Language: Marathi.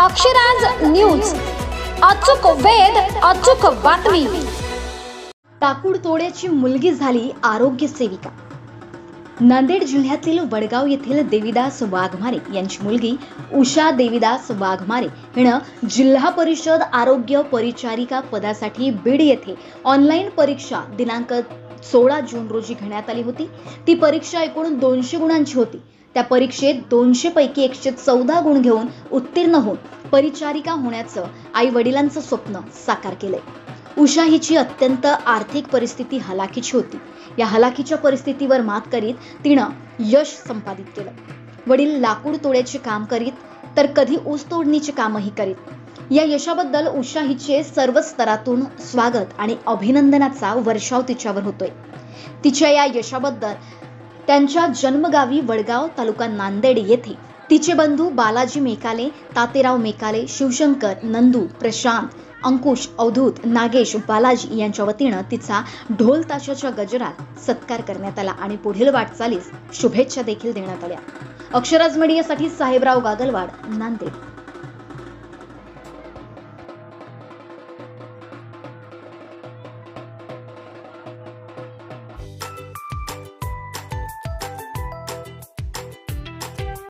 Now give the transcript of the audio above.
अक्षराज न्यूज. अचूक वेद अचूक बातमी. टाकूड तोड्याची मुलगी झाली आरोग्य सेविका. नांदेड जिल्ह्यातील वडगाव येथील देविदास वाघमारे यांची मुलगी उषा देविदास वाघमारे हिनं जिल्हा परिषद आरोग्य परिचारिका पदासाठी बीड येथे ऑनलाईन परीक्षा दिनांक सोळा जून रोजी घेण्यात आली होती. ती परीक्षा एकूण दोनशे गुणांची होती. त्या परीक्षेत दोनशे पैकी एकशे चौदा गुण घेऊन उत्तीर्ण होऊन परिचारिका होण्याचं आई वडिलांचं स्वप्न साकार केलंय. उषा हिची अत्यंत आर्थिक परिस्थिती हलाखीची होती. या हलाखीच्या परिस्थितीवर मात करीत तिनं यश संपादित केलं. वडील लाकूड तोड्याचे काम करीत तर कधी ऊस तोडणीचे कामही करीत. या यशाबद्दल उषा हिचे सर्व स्तरातून स्वागत आणि अभिनंदनाचा वर्षाव तिच्यावर होतोय. तिच्या या यशाबद्दल त्यांच्या जन्मगावी वडगाव तालुका नांदेड येथे तिचे बंधू बालाजी मेकाले तातेराव मेकाले शिवशंकर नंदू प्रशांत अंकुश अवधूत नागेश बालाजी यांच्या वतीनं तिचा ढोल ताशाच्या गजरात सत्कार करण्यात आला आणि पुढील वाटचालीस शुभेच्छा देखील देण्यात आल्या. अक्षराज मीडियासाठी साहेबराव गागलवाड नांदेड.